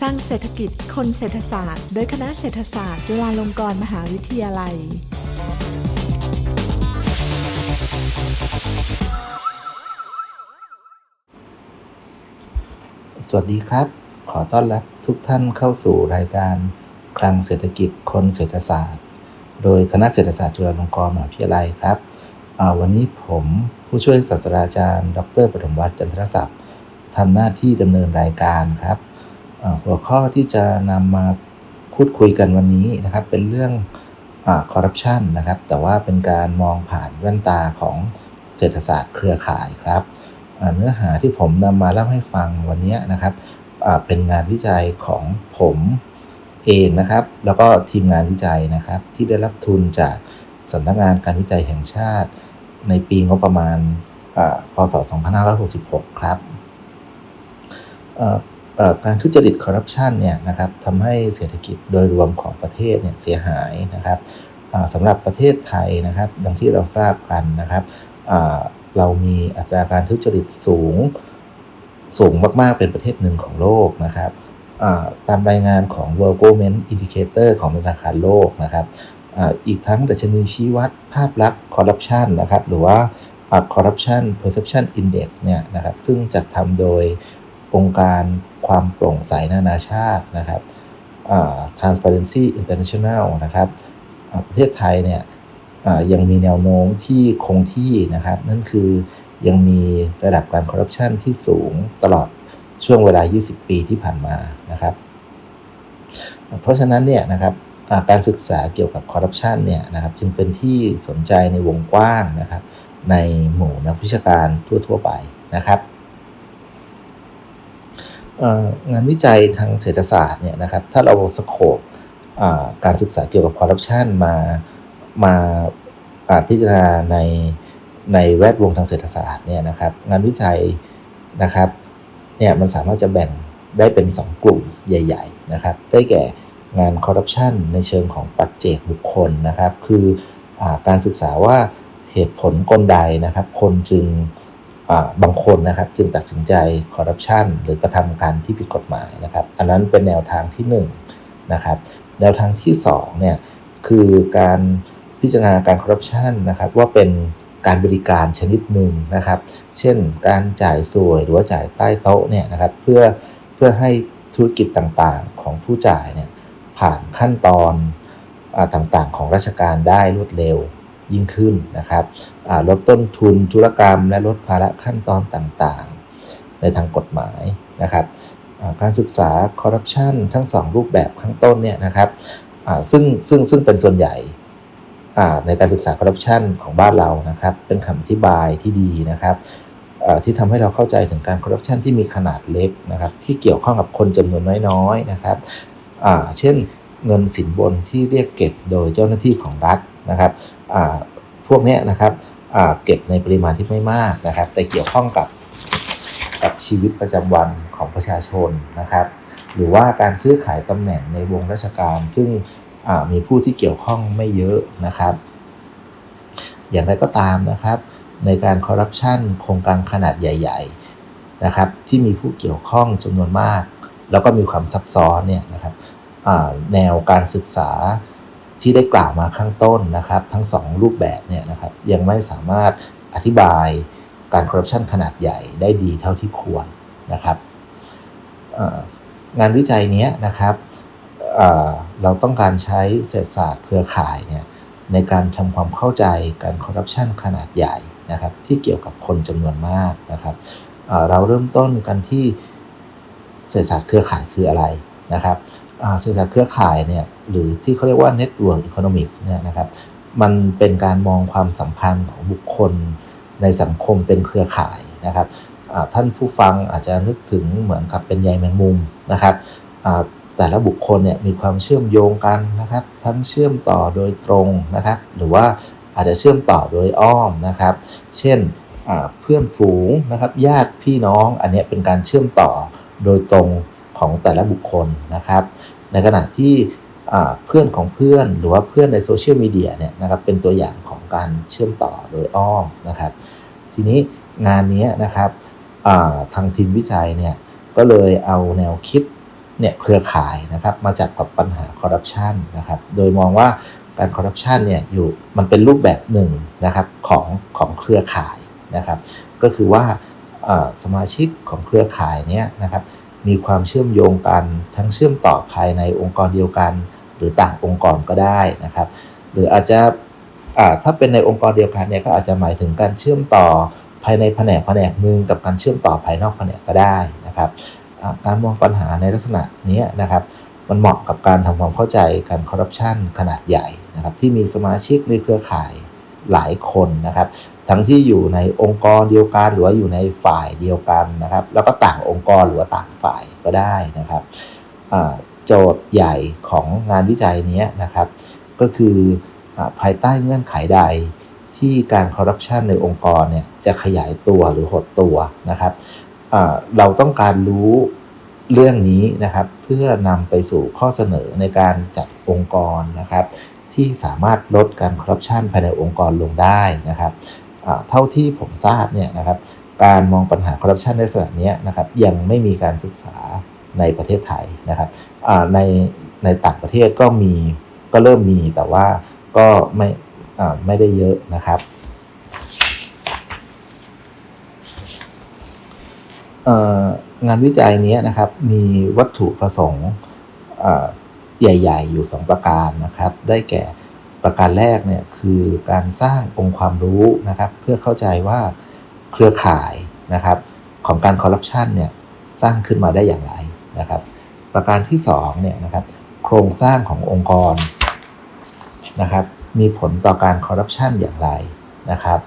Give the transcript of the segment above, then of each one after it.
สร้างเศรษฐกิจคนเศรษฐศาสตร์ โดยคณะเศรษฐศาสตร์ จุฬาลงกรณ์มหาวิทยาลัย สวัสดีครับ ขอต้อนรับทุกท่านเข้าสู่รายการคลังเศรษฐกิจคนเศรษฐศาสตร์ โดยคณะเศรษฐศาสตร์จุฬาลงกรณ์มหาวิทยาลัยครับวันนี้ผมผู้ช่วยศาสตราจารย์ ดรปฐมวัฒน์จันทรศักดิ์ทำหน้าที่ดำเนินรายการครับ หัวข้อที่จะนำมาพูดคุยกันวันนี้นะครับ เป็นเรื่องคอร์รัปชันนะครับ แต่ว่าเป็นการมองผ่านแว่นตาของเศรษฐศาสตร์เครือข่ายครับ เนื้อหาที่ผมนำมาเล่าให้ฟังวันนี้นะครับเป็นงานวิจัยของผมเองนะครับ แล้วก็ทีมงานวิจัยนะครับ ที่ได้รับทุนจากสำนักงานการวิจัยแห่งชาติ ในปีงบประมาณอ่าพศ 2566 ครับ การทุจริตคอร์รัปชันเนี่ยนะครับทำให้เศรษฐกิจโดยรวมของประเทศเนี่ยเสียหายนะครับสำหรับประเทศไทยนะครับดังที่เราทราบกันนะครับเรามีอัตราการทุจริตสูงสูงมาก ๆ เป็นประเทศหนึ่งของโลกนะครับตามรายงานของ World Government Indicator ของธนาคารโลกนะครับออีกทั้งดัชนีชี้วัดภาพลักษณ์คอร์รัปชันนะครับหรือว่า Corruption Perception Index เนี่ยนะครับซึ่งจัดทำโดย องค์การความโปร่งใสนานาชาตินะครับ Transparency International นะครับประเทศไทยเนี่ยยังมีแนวโน้มที่คงที่นะครับ นั่นคือยังมีระดับการคอร์รัปชันที่สูงตลอดช่วงเวลา 20 ปีที่ผ่านมานะครับ เพราะฉะนั้นเนี่ยนะครับการศึกษาเกี่ยวกับคอร์รัปชันเนี่ยนะครับจึงเป็นที่สนใจในวงกว้างนะครับ ในหมู่นักวิชาการทั่ว ๆ ไปนะครับ งานวิจัยทางเศรษฐศาสตร์เนี่ยนะครับถ้าเราสโคปการศึกษาเกี่ยวกับคอร์รัปชันมามาพิจารณาในในแวดวงทางเศรษฐศาสตร์เนี่ยนะครับงานวิจัยนะครับเนี่ยมันสามารถจะแบ่งได้เป็น 2 กลุ่มใหญ่ ๆ นะครับ ได้แก่งานคอร์รัปชันในเชิงของปัจเจกบุคคลนะครับ คืออการศึกษาว่าเหตุผลกลใดนะครับ คนจึง บางคนนะครับจึงตัดสินใจคอร์รัปชันหรือกระทำการที่ผิดกฎหมายนะครับ อันนั้นเป็นแนวทางที่1นนะครับ แนวทางที่2เนี่ยคือการพิจารณาการคอร์รัปชันนะครับว่าเป็นการบริการชนิดหนึ่งนะครับ เช่น การจ่ายสวยหรือว่าจ่ายใต้โต๊ะเนี่ยนะครับเพื่อเพื่อให้ธุรกิจต่างๆของผู้จ่ายเนี่ยผ่านขั้นตอนต่างๆ ของราชการได้รวดเร็ว ยิ่งขึ้นนะครับลดต้นทุนธุรกรรม และลดภาระขั้นตอนต่างๆ ในทางกฎหมายนะครับการศึกษาคอร์รัปชันทั้ง 2 รูปแบบข้างต้นเนี่ยนะครับซึ่งซึ่งซึ่งเป็นส่วนใหญ่ในการศึกษาคอร์รัปชันของบ้านเรานะครับ เป็นคำอธิบายที่ดีนะครับที่ทำให้เราเข้าใจถึงการคอร์รัปชันที่มีขนาดเล็กนะครับ ที่เกี่ยวข้องกับคนจำนวนน้อยๆนะครับเช่นเงินสินบนที่เรียกเก็บโดยเจ้าหน้าที่ของรัฐ นะครับพวกนี้นะครับเก็บในปริมาณที่ไม่มากนะครับ แต่เกี่ยวข้องกับกับชีวิตประจำวันของประชาชนนะครับ หรือว่าการซื้อขายตำแหน่งในวงราชการ ซึ่งมีผู้ที่เกี่ยวข้องไม่เยอะนะครับ อย่างไรก็ตามนะครับ ในการคอร์รัปชันโครงการขนาดใหญ่ ๆนะครับ ที่มีผู้เกี่ยวข้องจำนวนมาก แล้วก็มีความซับซ้อนเนี่ยนะครับแนวการศึกษา ที่ได้กล่าวมาข้างต้นนะครับ ทั้ง 2 รูปแบบเนี่ยนะครับยังไม่สามารถอธิบายการคอร์รัปชันขนาดใหญ่ได้ดีเท่าที่ควรนะครับงานวิจัยนี้นะครับเราต้องการใช้เศรษฐศาสตร์เครือข่ายเนี่ยในการทำความเข้าใจการคอร์รัปชันขนาดใหญ่นะครับ ที่เกี่ยวกับคนจำนวนมากนะครับเราเริ่มต้นกันที่เศรษฐศาสตร์เครือข่ายคืออะไรนะครับ เศรษฐศาสตร์เครือข่ายเนี่ยหรือที่เขาเรียกว่า Network Economics เนี่ยนะครับมันเป็นการมองความสัมพันธ์ของบุคคลในสังคมเป็นเครือข่ายนะครับท่านผู้ฟังอาจจะนึกถึงเหมือนกับเป็นใยแมงมุมนะครับแต่ละบุคคลเนี่ยมีความเชื่อมโยงกันนะครับ ทั้งเชื่อมต่อโดยตรงนะครับ หรือว่าอาจจะเชื่อมต่อโดยอ้อมนะครับ เช่นเพื่อนฝูงนะครับญาติพี่น้องอันนี้เป็นการเชื่อมต่อโดยตรง ของแต่ละบุคคลนะครับ ในขณะที่เพื่อนของเพื่อนหรือว่าเพื่อนในโซเชียลมีเดียเนี่ยนะครับเป็นตัวอย่างของการเชื่อมต่อโดยอ้อมนะครับ ทีนี้งานนี้นะครับทางทีมวิจัยเนี่ยก็เลยเอาแนวคิดเนี่ยเครือข่ายนะครับมาจากกับปัญหาคอร์รัปชันนะครับโดยมองว่าการคอร์รัปชันเนี่ยอยู่มันเป็นรูปแบบหนึ่งนะครับของของเครือข่ายนะครับ ก็คือว่าสมาชิกของเครือข่ายเนี้ยนะครับ มีความเชื่อมโยงกัน ทั้งเชื่อมต่อภายในองค์กรเดียวกัน หรือต่างองค์กรก็ได้นะครับ หรืออาจจะถ้าเป็นในองค์กรเดียวกันเนี่ยก็อาจจะหมายถึงการเชื่อมต่อภายในแผนกแผนกหนึ่งกับการเชื่อมต่อภายนอกแผนกก็ได้นะครับการมองปัญหาในลักษณะนี้นะครับมันเหมาะกับการทำความเข้าใจการคอร์รัปชันขนาดใหญ่นะครับที่มีสมาชิกในเครือข่ายหลายคนนะครับ ทั้งที่อยู่ในองค์กรเดียวกันหรือว่าอยู่ในฝ่ายเดียวกันนะครับ แล้วก็ต่างองค์กรหรือว่าต่างฝ่ายก็ได้นะครับโจทย์ใหญ่ของงานวิจัยนี้นะครับ ก็คืออภายใต้เงื่อนไขใดที่การคอร์รัปชันในองค์กรเนี่ยจะขยายตัวหรือหดตัวนะครับเราต้องการรู้เรื่องนี้นะครับ เพื่อนำไปสู่ข้อเสนอในการจัดองค์กรนะครับ ที่สามารถลดการคอร์รัปชันภายในองค์กรลงได้นะครับ เท่าที่ผมทราบเนี่ยนะครับการมองปัญหาคอร์รัปชันในลักษณะนี้นะครับยังไม่มีการศึกษาในประเทศไทยนะครับในในต่างประเทศก็มีก็เริ่มมีแต่ว่าก็ไม่ไม่ได้เยอะนะครับงานวิจัยนี้นะครับมีวัตถุประสงค์ใหญ่ ๆ อยู่ 2 ประการนะครับ ได้แก่ ประการแรกเนี่ยคือการสร้างองค์ความรู้นะครับเพื่อเข้าใจว่าเครือข่ายนะครับของการคอร์รัปชันเนี่ยสร้างขึ้นมาได้อย่างไรนะครับ ประการที่2เนี่ยนะครับโครงสร้างขององค์กรนะครับมีผลต่อการคอร์รัปชันอย่างไรนะครับ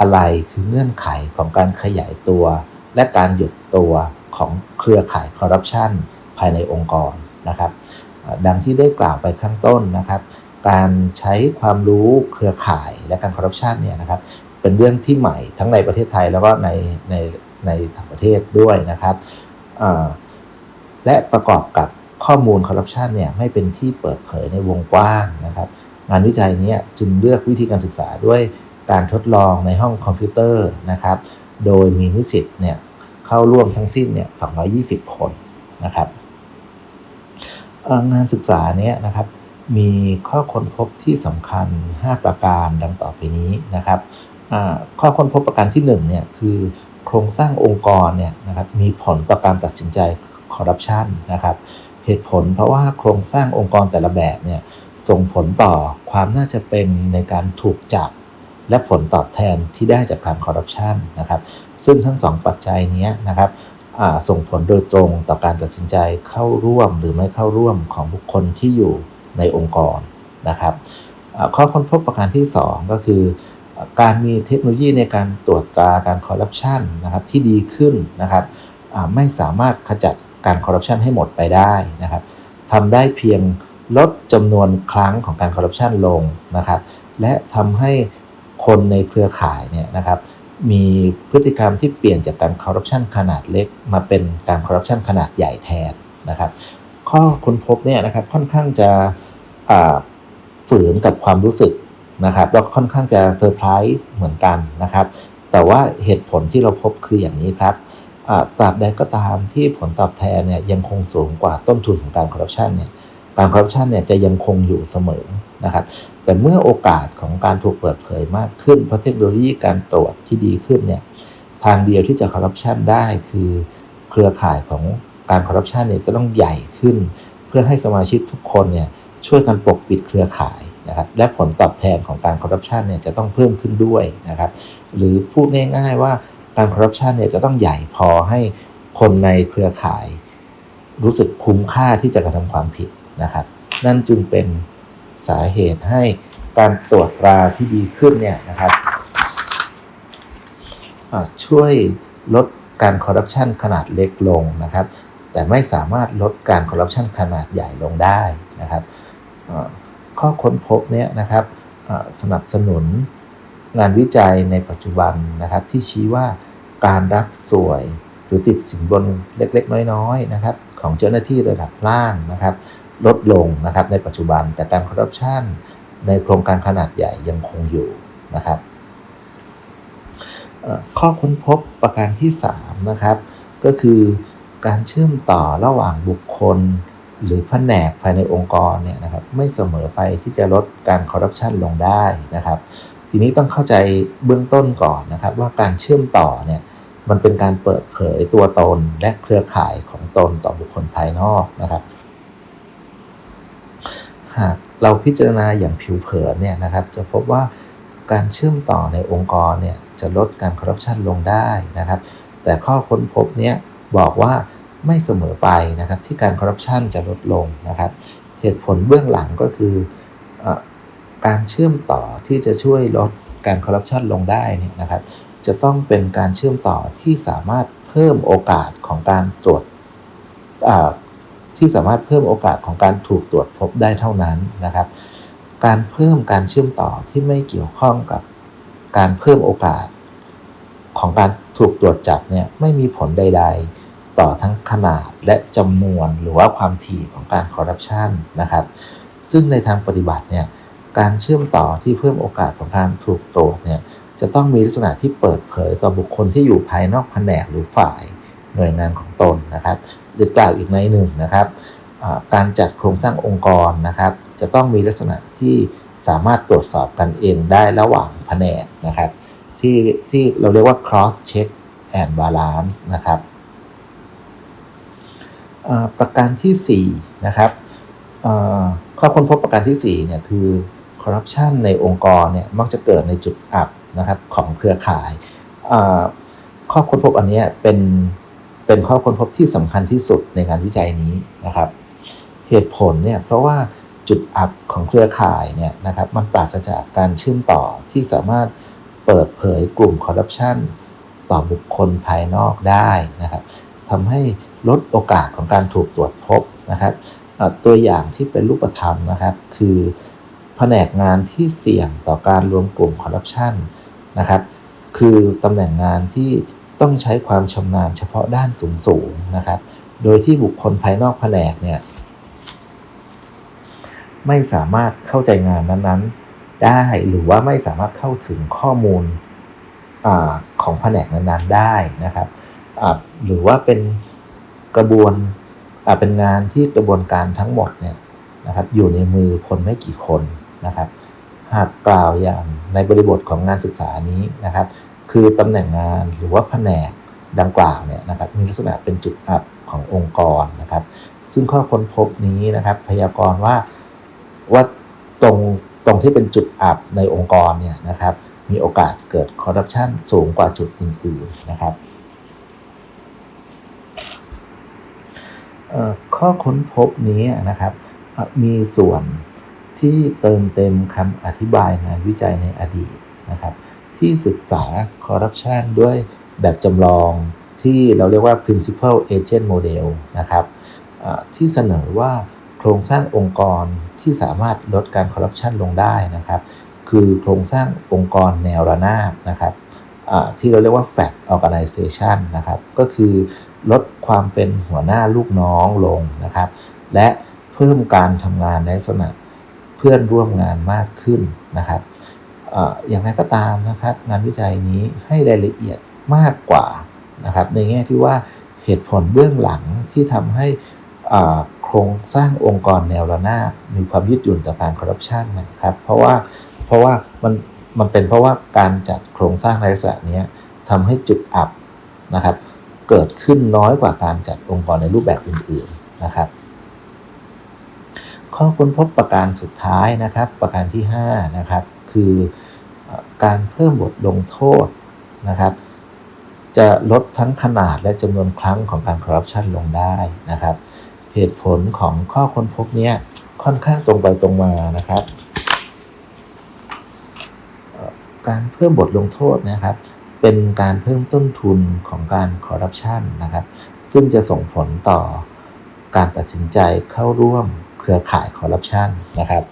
อะไรคือเงื่อนไขของการขยายตัว และการหยุดตัวของเครือข่ายคอร์รัปชันภายในองค์กรนะครับ ดังที่ได้กล่าวไปข้างต้นนะครับ การใช้ความรู้เครือข่ายและการคอร์รัปชันเนี่ยนะครับเป็นเรื่องที่ใหม่ทั้งในประเทศไทยแล้วก็ในในในต่างประเทศด้วยนะครับและประกอบกับข้อมูลคอร์รัปชันเนี่ยไม่เป็นที่เปิดเผยในวงกว้างนะครับ งานวิจัยนี้จึงเลือกวิธีการศึกษาด้วยการทดลองในห้องคอมพิวเตอร์นะครับ โดยมีนิสิตเนี่ยเข้าร่วมทั้งสิ้นเนี่ย220 คนนะครับ งานศึกษาเนี้ยนะครับ มีข้อค้นพบที่สำคัญ 5 ประการดังต่อไปนี้นะครับข้อค้นพบประการที่1เนี่ยคือโครงสร้างองค์กรเนี่ยนะครับมีผลต่อการตัดสินใจคอร์รัปชันนะครับเหตุผลเพราะว่าโครงสร้างองค์กรแต่ละแบบเนี่ยส่งผลต่อความน่าจะเป็นในการถูกจับ และผลตอบแทนที่ได้จากการคอร์รัปชันนะครับซึ่งทั้งสองปัจจัยนี้นะครับส่งผลโดยตรงต่อการตัดสินใจเข้าร่วมหรือไม่เข้าร่วมของบุคคลที่อยู่ ในองค์กรนะครับข้อค้นพบประการที่ 2 ก็คือ การมีเทคโนโลยีในการตรวจตราการคอร์รัปชันนะครับที่ดีขึ้นนะครับไม่สามารถขจัดการคอร์รัปชันให้หมดไปได้นะครับทำได้เพียงลดจำนวนครั้งของการคอร์รัปชันลงนะครับ และทำให้คนในเครือข่ายเนี่ยนะครับมีพฤติกรรมที่เปลี่ยนจากการคอร์รัปชันขนาดเล็ก มาเป็นการคอร์รัปชันขนาดใหญ่แทนนะครับ ข้อค้นพบเนี่ยนะครับค่อนข้างจะ ฝืนกับความรู้สึกนะครับแล้วก็ค่อนข้างจะเซอร์ไพรส์เหมือนกันนะครับ แต่ว่าเหตุผลที่เราพบคืออย่างนี้ครับตราบใดก็ตามที่ผลตอบแทนเนี่ยยังคงสูงกว่าต้นทุนของการคอร์รัปชันเนี่ยการคอร์รัปชันเนี่ยจะยังคงอยู่เสมอนะครับแต่เมื่อโอกาสของการถูกเปิดเผยมากขึ้นเพราะเทคโนโลยีการตรวจที่ดีขึ้นเนี่ยทางเดียวที่จะคอร์รัปชันได้คือเครือข่ายของการคอร์รัปชันเนี่ยจะต้องใหญ่ขึ้น เพื่อให้สมาชิกทุกคนเนี่ย ช่วยกันปกปิดเครือข่ายนะครับและผลตอบแทนของการคอร์รัปชันเนี่ยจะต้องเพิ่มขึ้นด้วยนะครับหรือพูดง่ายๆว่าการคอร์รัปชันเนี่ยจะต้องใหญ่พอให้คนในเครือข่าย รู้สึกคุ้มค่าที่จะกระทำความผิดนะครับ นั่นจึงเป็นสาเหตุให้การตรวจตราที่ดีขึ้นเนี่ยนะครับช่วยลดการคอร์รัปชันขนาดเล็กลงนะครับ แต่ไม่สามารถลดการคอร์รัปชันขนาดใหญ่ลงได้นะครับ ข้อค้นพบเนี่ยนะครับสนับสนุนงานวิจัยในปัจจุบันนะครับ ที่ชี้ว่าการรับสวยหรือติดสินบนเล็กๆ น้อยๆนะครับ ของเจ้าหน้าที่ระดับล่างนะครับ ลดลงนะครับในปัจจุบันแต่การคอร์รัปชันในโครงการขนาดใหญ่ยังคงอยู่นะครับข้อค้นพบประการที่ 3 นะครับ ก็คือการเชื่อมต่อระหว่างบุคคล หรือแผนกภายในองค์กรเนี่ยนะครับไม่เสมอไปที่จะลดการคอร์รัปชันลงได้นะครับ ทีนี้ต้องเข้าใจเบื้องต้นก่อนนะครับ ว่าการเชื่อมต่อเนี่ยมันเป็นการเปิดเผยตัวตนและเครือข่ายของตนต่อบุคคลภายนอกนะครับ หากเราพิจารณาอย่างผิวเผินเนี่ยนะครับ จะพบว่าการเชื่อมต่อในองค์กรเนี่ยจะลดการคอร์รัปชันลงได้นะครับ แต่ข้อค้นพบเนี้ยบอกว่า ไม่เสมอไปนะครับ ที่การคอร์รัปชันจะลดลงนะครับ เหตุผลเบื้องหลังก็คืออการเชื่อมต่อที่จะช่วยลดการคอร์รัปชันลงได้นี่นะครับ จะต้องเป็นการเชื่อมต่อที่สามารถเพิ่มโอกาสของการตรวจที่สามารถเพิ่มโอกาสของการถูกตรวจพบได้เท่านั้นนะครับ การเพิ่มการเชื่อมต่อที่ไม่เกี่ยวข้องกับการเพิ่มโอกาสของการถูกตรวจจับเนี่ยไม่มีผลใด ๆ ต่อทั้งขนาดและจำนวนหรือว่าความถี่ของการคอร์รัปชันนะครับ ซึ่งในทางปฏิบัติเนี่ยการเชื่อมต่อที่เพิ่มโอกาสของการถูกตรวจเนี่ยจะต้องมีลักษณะที่เปิดเผยต่อบุคคลที่อยู่ภายนอกแผนกหรือฝ่ายหน่วยงานของตนนะครับ หรือกล่าวอีกในหนึ่งนะครับการจัดโครงสร้างองค์กรนะครับ จะต้องมีลักษณะที่สามารถตรวจสอบกันเองได้ระหว่างแผนกนะครับ ที่ที่เราเรียกว่า cross check and balance นะครับ ประการที่4นะครับข้อค้นพบประการที่4เนี่ยคือคอร์รัปชันในองค์กรเนี่ยมักจะเกิดในจุดอับนะครับของเครือข่าย ข้อค้นพบอันนี้เป็นเป็นข้อค้นพบที่สำคัญที่สุดในงานวิจัยนี้นะครับ เหตุผลเนี่ยเพราะว่าจุดอับของเครือข่ายเนี่ยนะครับมันปราศจากการเชื่อมต่อที่สามารถเปิดเผยกลุ่มคอร์รัปชันต่อบุคคลภายนอกได้นะครับทำให้ ลดโอกาสของการถูกตรวจพบนะครับตัวอย่างที่เป็นรูปธรรมนะครับ คือแผนกงานที่เสี่ยงต่อการรวมกลุ่มคอร์รัปชันนะครับ คือตำแหน่งงานที่ต้องใช้ความชำนาญเฉพาะด้านสูงๆนะครับ โดยที่บุคคลภายนอกแผนกเนี่ยไม่สามารถเข้าใจงานนั้นๆ ได้หรือว่าไม่สามารถเข้าถึงข้อมูลอของแผนกนั้นๆได้นะครับหรือว่าเป็น กระบวนเป็นงานที่กระบวนการทั้งหมดเนี่ยนะครับอยู่ในมือคนไม่กี่คนนะครับ หากกล่าวอย่างในบริบทของงานศึกษานี้นะครับ คือตำแหน่งงานหรือว่าแผนกดังกล่าวเนี่ยนะครับมีลักษณะเป็นจุดอับขององค์กรนะครับ ซึ่งข้อค้นพบนี้นะครับ พยากรณ์ว่าว่าตรงตรงที่เป็นจุดอับในองค์กรเนี่ยนะครับ มีโอกาสเกิดคอร์รัปชันสูงกว่าจุดอื่นๆนะครับเอ่อ ข้อค้นพบนี้นะครับมีส่วนที่เติมเต็มคำอธิบายงานวิจัยในอดีตนะครับ ที่ศึกษาคอร์รัปชันด้วยแบบจำลองที่เราเรียกว่า principal agent model นะครับที่เสนอว่าโครงสร้างองค์กรที่สามารถลดการคอร์รัปชันลงได้นะครับ คือโครงสร้างองค์กรแนวระนาบนะครับที่เราเรียกว่า flat organization นะครับ ก็คือ ลดความเป็นหัวหน้าลูกน้องลงนะครับ และเพิ่มการทำงานในลักษณะเพื่อนร่วมงานมากขึ้นนะครับออย่างไรก็ตามนะครับงานวิจัยนี้ให้รายละเอียดมากกว่านะครับในแง่ที่ว่าเหตุผลเบื้องหลังที่ทำให้โครงสร้างองค์กรแนวระนาบมีความยืดหยุ่นต่อการคอร์รัปชันนะครับเพราะว่าเพราะว่ามันมันเป็นเพราะว่าการจัดโครงสร้างในลักษณะนี้ทำให้จุดอับนะครับ เกิดขึ้นน้อยกว่าการจัดองค์กรในรูปแบบอื่นๆนะครับ ข้อค้นพบประการสุดท้ายนะครับ ประการที่5นะครับคือการเพิ่มบทลงโทษนะครับ จะลดทั้งขนาดและจำนวนครั้งของการคอร์รัปชันลงได้นะครับ เหตุผลของข้อค้นพบเนี้ยค่อนข้างตรงไปตรงมานะครับ การเพิ่มบทลงโทษนะครับ เป็นการเพิ่มต้นทุนของการคอร์รัปชันนะครับ ซึ่งจะส่งผลต่อการตัดสินใจเข้าร่วมเครือข่ายคอร์รัปชันนะครับ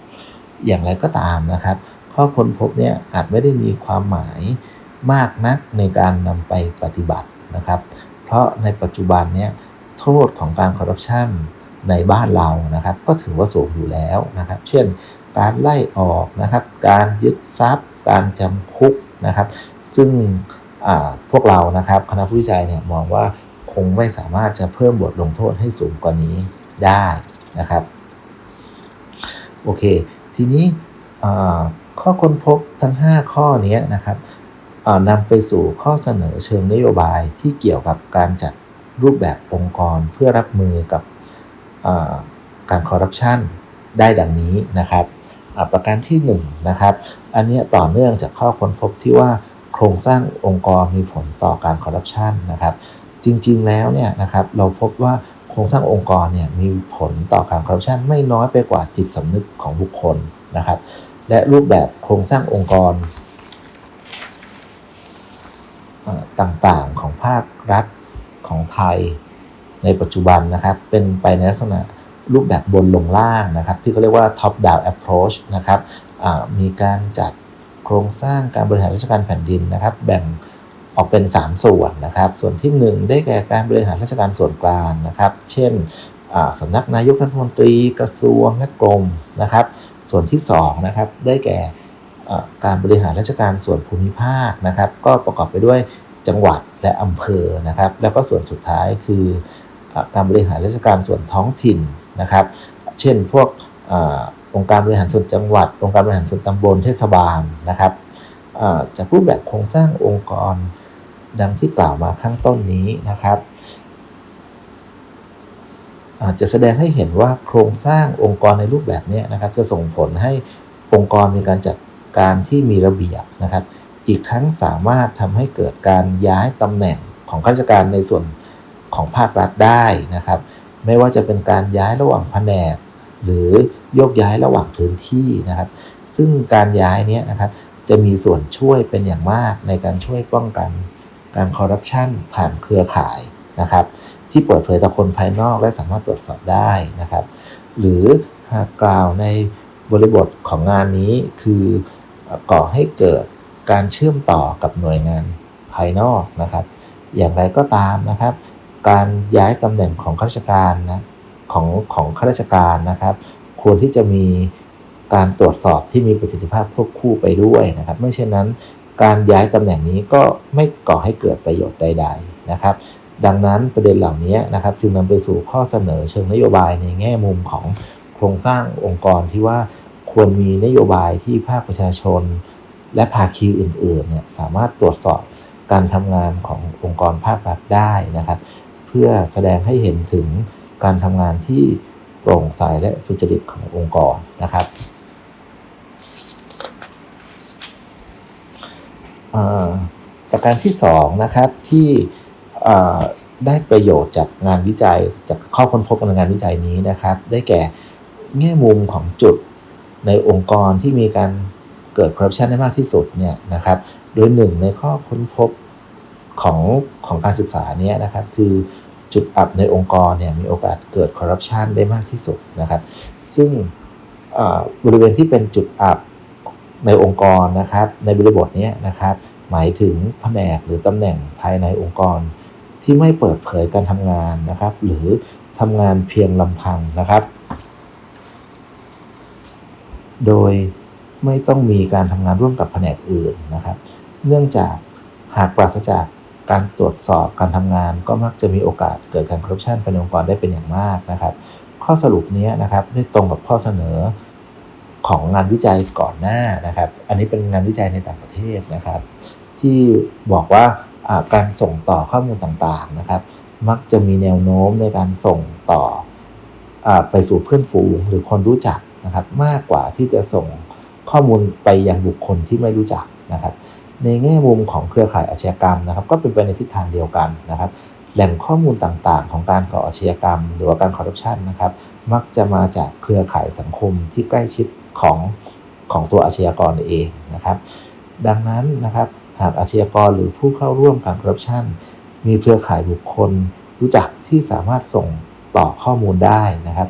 อย่างไรก็ตามนะครับ ข้อค้นพบเนี่ยอาจไม่ได้มีความหมายมากนักในการนำไปปฏิบัตินะครับ เพราะในปัจจุบันเนี่ยโทษของการคอร์รัปชันในบ้านเรานะครับ ก็ถือว่าสูงอยู่แล้วนะครับ เช่น การไล่ออกนะครับ การยึดทรัพย์ การจำคุกนะครับ ซึ่ง พวกเรานะครับคณะผู้วิจัยเนี่ยมองว่าคงไม่สามารถจะเพิ่มบทลงโทษให้สูงกว่านี้ได้นะครับโอเค ทีนี้ข้อค้นพบทั้ง 5 ข้อนี้นะครับนำไปสู่ข้อเสนอเชิงนโยบายที่เกี่ยวกับการจัดรูปแบบองค์กรเพื่อรับมือกับการคอร์รัปชันได้ดังนี้นะครับประการที่1นงนะครับ อันนี้ต่อเนื่องจากข้อค้นพบที่ว่า โครงสร้างองค์กรมีผลต่อการคอร์รัปชันนะครับ จริงๆแล้วเนี่ยนะครับเราพบว่าโครงสร้างองค์กรเนี่ยมีผลต่อการคอร์รัปชันไม่น้อยไปกว่าจิตสำนึกของบุคคลนะครับ และรูปแบบโครงสร้างองค์กรต่างๆของภาครัฐของไทยในปัจจุบันนะครับ เป็นไปในลักษณะรูปแบบบนลงล่างนะครับ ที่เขาเรียกว่า top down approach นะครับมีการจัด โครงสร้างการบริหารราชการแผ่นดินนะครับ แบ่งออกเป็น 3 ส่วนนะครับ ส่วนที่ 1 ได้แก่การบริหารราชการส่วนกลางนะครับ เช่นอ่าสำนักนายกรัฐมนตรีกระทรวงและกรมนะครับ ส่วนที่2นะครับได้แก่การบริหารราชการส่วนภูมิภาคนะครับ ก็ประกอบไปด้วยจังหวัดและอำเภอนะครับ แล้วก็ส่วนสุดท้ายคือการบริหารราชการส่วนท้องถิ่นนะครับ เช่นพวก องค์การบริหารส่วนจังหวัด องค์การบริหารส่วนตำบลเทศบาลนะครับจากรูปแบบโครงสร้างองค์กรดังที่กล่าวมาข้างต้นนี้นะครับจจะแสดงให้เห็นว่าโครงสร้างองค์กรในรูปแบบนี้นะครับ จะส่งผลให้องค์กรมีการจัดการที่มีระเบียบนะครับ อีกทั้งสามารถทำให้เกิดการย้ายตำแหน่งของข้าราชการในส่วนของภาครัฐได้นะครับ ไม่ว่าจะเป็นการย้ายระหว่างแผนก หรือโยกย้ายระหว่างพื้นที่นะครับ ซึ่งการย้ายนี้นะครับจะมีส่วนช่วยเป็นอย่างมากในการช่วยป้องกันการคอร์รัปชันผ่านเครือข่ายนะครับ ที่เปิดเผยต่อคนภายนอกและสามารถตรวจสอบได้นะครับ หรือหากกล่าวในบริบทของงานนี้คือก่อให้เกิดการเชื่อมต่อกับหน่วยงานภายนอกนะครับ อย่างไรก็ตามนะครับ การย้ายตำแหน่งของข้าราชการนะ ของของข้าราชการนะครับ ควรที่จะมีการตรวจสอบที่มีประสิทธิภาพควบคู่ไปด้วยนะครับ ไม่เช่นนั้นการย้ายตำแหน่งนี้ก็ไม่ก่อให้เกิดประโยชน์ใด ๆนะครับ ดังนั้นประเด็นเหล่านี้นะครับจึงนำไปสู่ข้อเสนอเชิงนโยบายในแง่มุมของโครงสร้างองค์กรที่ว่าควรมีนโยบายที่ภาคประชาชน และภาคีอื่นๆเนี่ยสามารถตรวจสอบการทำงานขององค์กรภาครัฐได้นะครับ เพื่อแสดงให้เห็นถึง การทำงานที่โปร่งใสและสุจริตขององค์กรนะครับประการที่สองนะครับที่ได้ประโยชน์จากงานวิจัยจากข้อค้นพบในงานวิจัยนี้นะครับ ได้แก่แง่มุมของจุดในองค์กรที่มีการเกิดคอร์รัปชันได้มากที่สุดเนี่ยนะครับ โดยหนึ่งในข้อค้นพบของของการศึกษาเนี้ยนะครับ คือ จุดอับในองค์กรเนี่ยมีโอกาสเกิดคอร์รัปชันได้มากที่สุดนะครับ ซึ่งบริเวณที่เป็นจุดอับในองค์กรนะครับ ในบริบทนี้นะครับ หมายถึงแผนกหรือตำแหน่งภายในองค์กร ที่ไม่เปิดเผยการทำงานนะครับ หรือทำงานเพียงลำพังนะครับ โดยไม่ต้องมีการทำงานร่วมกับแผนกอื่นนะครับ เนื่องจากหากปราศจาก การตรวจสอบการทำงานก็มักจะมีโอกาสเกิดการคอร์รัปชันภายในองค์กรได้เป็นอย่างมากนะครับ ข้อสรุปนี้นะครับได้ตรงกับข้อเสนอของงานวิจัยก่อนหน้านะครับ อันนี้เป็นงานวิจัยในต่างประเทศนะครับ ที่บอกว่าการส่งต่อข้อมูลต่างๆนะครับ มักจะมีแนวโน้มในการส่งต่ออไปสู่เพื่อนฝูงหรือคนรู้จักนะครับ มากกว่าที่จะส่งข้อมูลไปยังบุคคลที่ไม่รู้จักนะครับ ในแง่มุมของเครือข่ายอาชญากรรมนะครับ ก็เป็นไปในทิศทางเดียวกันนะครับ แหล่งข้อมูลต่างๆ ของการก่ออาชญากรรม หรือว่าการคอร์รัปชันนะครับ มักจะมาจากเครือข่ายสังคมที่ใกล้ชิดของของตัวอาชญากรเองนะครับ ดังนั้นนะครับหากอาชญากรหรือผู้เข้าร่วมการคอร์รัปชันมีเครือข่ายบุคคลรู้จักที่สามารถส่งต่อข้อมูลได้นะครับ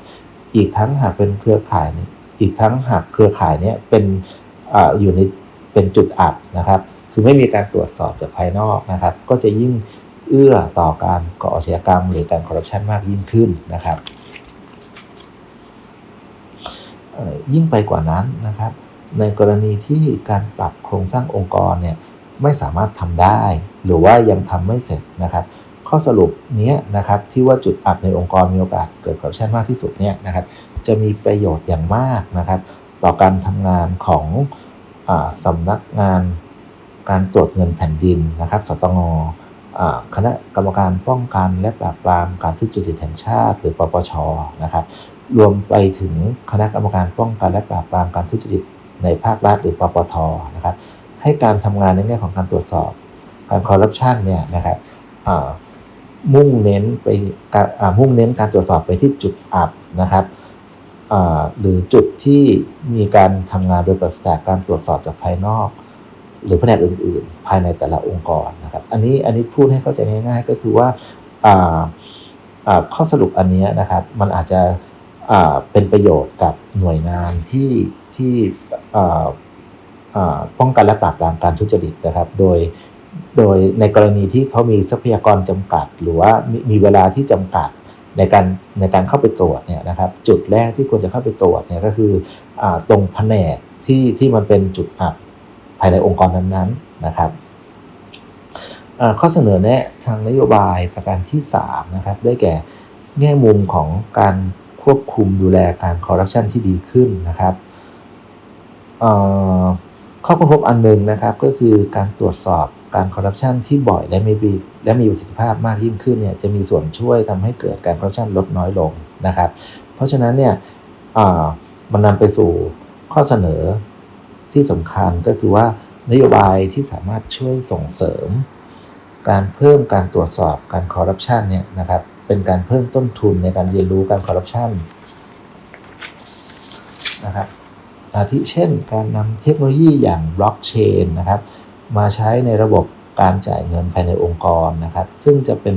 อีกทั้งหากเป็นเครือข่ายนี้อีกทั้งหากเครือข่ายนี้เป็นออยู่ในเป็นจุดอับนะครับ คือไม่มีการตรวจสอบจากภายนอกนะครับ ก็จะยิ่งเอื้อต่อการก่ออาชญากรรม หรือการคอร์รัปชันมากยิ่งขึ้นนะครับยิ่งไปกว่านั้นนะครับ ในกรณีที่การปรับโครงสร้างองค์กรเนี่ยไม่สามารถทำได้ หรือว่ายังทำไม่เสร็จนะครับ ข้อสรุปนี้นะครับที่ว่าจุดอับในองค์กรมีโอกาสเกิดคอร์รัปชันมากที่สุดเนี่ยนะครับจะมีประโยชน์อย่างมากนะครับ ต่อการทำงานของอาสำนักงาน การตรวจเงินแผ่นดินนะครับ สตงคณะกรรมการป้องกันและปราบปรามการทุจริตแห่งชาติ หรือปปชนะครับ รวมไปถึงคณะกรรมการป้องกันและปราบปรามการทุจริตในภาครัฐหรือปปทนะครับ ให้การทำงานในแง่ของการตรวจสอบ การคอร์รัปชันเนี่ยนะครับมุ่งเน้นไปมุ่งเน้นการตรวจสอบไปที่จุดอับนะครับหรือจุดที่มีการทำงานโดยปราศจากการตรวจสอบจากภายนอก หรือแผนกอื่น ๆ ภายในแต่ละองค์กรนะครับอันนี้อันนี้พูดให้เข้าใจง่าย ๆ ก็คือว่าข้อสรุปอันนี้นะครับมันอาจจะเป็นประโยชน์กับหน่วยงานที่ที่ป้องกันและปราบปรามการทุจริตนะครับ โดยโดยในกรณีที่เขามีทรัพยากรจำกัด หรือว่ามีมีเวลาที่จำกัดในการในการเข้าไปตรวจเนี่ยนะครับ จุดแรกที่ควรจะเข้าไปตรวจเนี่ยก็คืออตรงแผนกที่ที่มันเป็นจุดอับายในองค์กรนั้นๆนะครับข้อเสนอแนะทางนโยบายประการที่3นะครับได้แก่แง่มุมของการควบคุมดูแลการคอร์รัปชันที่ดีขึ้นนะครับข้อค้นพบอันหนึ่งนะครับก็คือการตรวจสอบการคอร์รัปชันที่บ่อยและมีและมีประสิทธิภาพมากยิ่งขึ้นเนี่ยจะมีส่วนช่วยทำให้เกิดการคอร์รัปชันลดน้อยลงนะครับ เพราะฉะนั้นเนี่ยมันนำไปสู่ข้อเสนอ ที่สำคัญก็คือว่านโยบายที่สามารถช่วยส่งเสริม การเพิ่มการตรวจสอบการคอร์รัปชันเนี่ยนะครับเป็นการเพิ่มต้นทุนในการเรียนรู้การคอร์รัปชันนะครับอาทิเช่นการนำเทคโนโลยีอย่างบล็อกเชนนะครับมาใช้ในระบบการจ่ายเงินภายในองค์กรนะครับ ซึ่งจะเป็น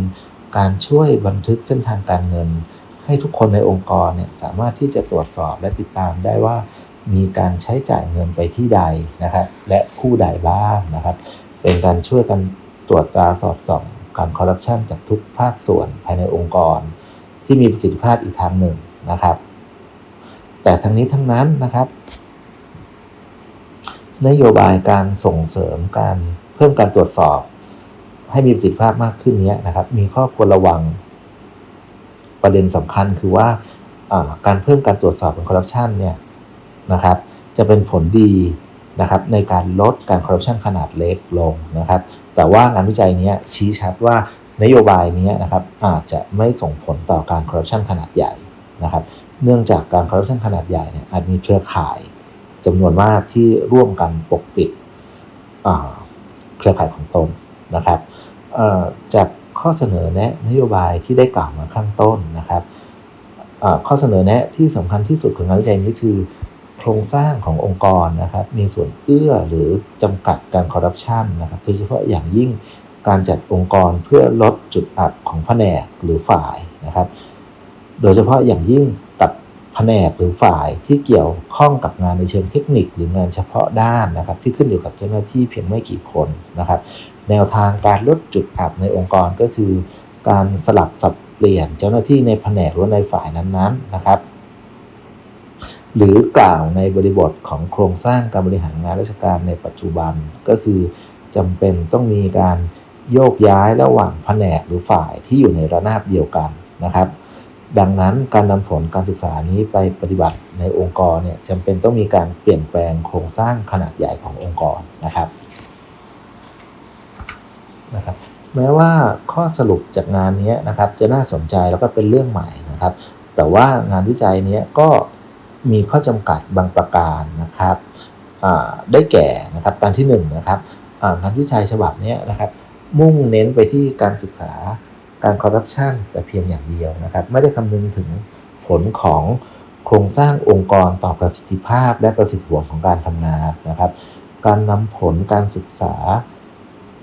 การช่วยบันทึกเส้นทางการเงิน ให้ทุกคนในองค์กรเนี่ยสามารถที่จะตรวจสอบและติดตามได้ว่า มีการใช้จ่ายเงินไปที่ใดนะครับ และผู้ใดบ้างนะครับ เป็นการช่วยกันตรวจตราสอดส่องการคอร์รัปชันจากทุกภาคส่วนภายในองค์กร ที่มีประสิทธิภาพอีกทางหนึ่งนะครับ แต่ทั้งนี้ทั้งนั้นนะครับ นโยบายการส่งเสริมการเพิ่มการตรวจสอบ ให้มีประสิทธิภาพมากขึ้นเนี้ยนะครับ มีข้อควรระวังประเด็นสำคัญคือว่าอ่าการเพิ่มการตรวจสอบของคอร์รัปชันเนี่ย นะครับ จะเป็นผลดีนะครับในการลดการคอร์รัปชันขนาดเล็กลงนะครับ แต่ว่างานวิจัยนี้ชี้ชัดว่านโยบายนี้นะครับอาจจะไม่ส่งผลต่อการคอร์รัปชันขนาดใหญ่นะครับ เนื่องจากการคอร์รัปชันขนาดใหญ่เนี่ยอาจมีเครือข่ายจำนวนมากที่ร่วมกันปกปิดเครือข่ายของตนนะครับจากข้อเสนอแนะนโยบายที่ได้กล่าวมาข้างต้นนะครับข้อเสนอแนะที่สำคัญที่สุดของงานวิจัยนี้คือ โครงสร้างขององค์กรนะครับมีส่วนเอื้อหรือจำกัดการคอร์รัปชันนะครับโดยเฉพาะอย่างยิ่งการจัดองค์กรเพื่อลดจุดอับของแผนกหรือฝ่ายนะครับ โดยเฉพาะอย่างยิ่งกับแผนกหรือฝ่ายที่เกี่ยวข้องกับงานในเชิงเทคนิคหรืองานเฉพาะด้านนะครับ ที่ขึ้นอยู่กับเจ้าหน้าที่เพียงไม่กี่คนนะครับ แนวทางการลดจุดอับในองค์กรก็คือ การสลับสับเปลี่ยนเจ้าหน้าที่ในแผนกหรือในฝ่ายนั้นๆนะครับ หรือกล่าวในบริบทของโครงสร้างการบริหารงานราชการในปัจจุบันก็คือจำเป็นต้องมีการโยกย้ายระหว่างแผนกหรือฝ่ายที่อยู่ในระนาบเดียวกันนะครับ ดังนั้นการนำผลการศึกษานี้ไปปฏิบัติในองค์กรเนี่ยจำเป็นต้องมีการเปลี่ยนแปลงโครงสร้างขนาดใหญ่ขององค์กรนะครับนะครับแม้ว่าข้อสรุปจากงานนี้นะครับจะน่าสนใจแล้วก็เป็นเรื่องใหม่นะครับ แต่ว่างานวิจัยนี้ก็ มีข้อจำกัดบางประการนะครับได้แก่นะครับการที่1นงนะครับอ่างานวิจัยฉบับนี้นะครับ มุ่งเน้นไปที่การศึกษาการคอร์รัปชันแต่เพียงอย่างเดียวนะครับ ไม่ได้คำนึงถึงผลของโครงสร้างองค์กรต่อประสิทธิภาพและประสิทธิผลของการทำงานนะครับ การนำผลการศึกษา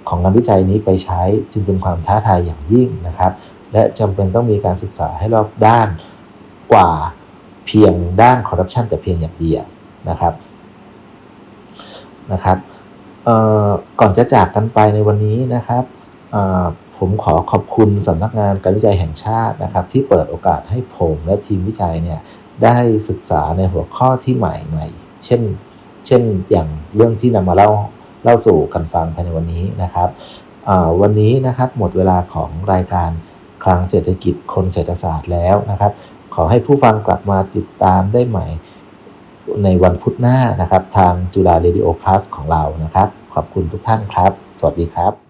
ของงานวิจัยนี้ไปใช้จึงเป็นความท้าทายอย่างยิ่งนะครับ และจำเป็นต้องมีการศึกษาให้รอบด้านกว่า เพียงด้านคอร์รัปชันแต่เพียงอย่างเดียวนะครับนะครับก่อนจะจากกันไปในวันนี้นะครับผมขอขอบคุณสำนักงานการวิจัยแห่งชาตินะครับ ที่เปิดโอกาสให้ผมและทีมวิจัยเนี่ยได้ศึกษาในหัวข้อที่ใหม่ใหม่เช่น เช่นอย่างเรื่องที่นำมาเล่าเล่าสู่กันฟังภายในวันนี้นะครับวันนี้นะครับหมดเวลาของรายการคลังเศรษฐกิจคนเศรษฐศาสตร์แล้วนะครับ ขอให้ผู้ฟังกลับมาติดตามได้ใหม่ในวันพุธหน้านะครับ ทางจุฬาเรดิโอพลัสของเรานะครับ ขอบคุณทุกท่านครับ สวัสดีครับ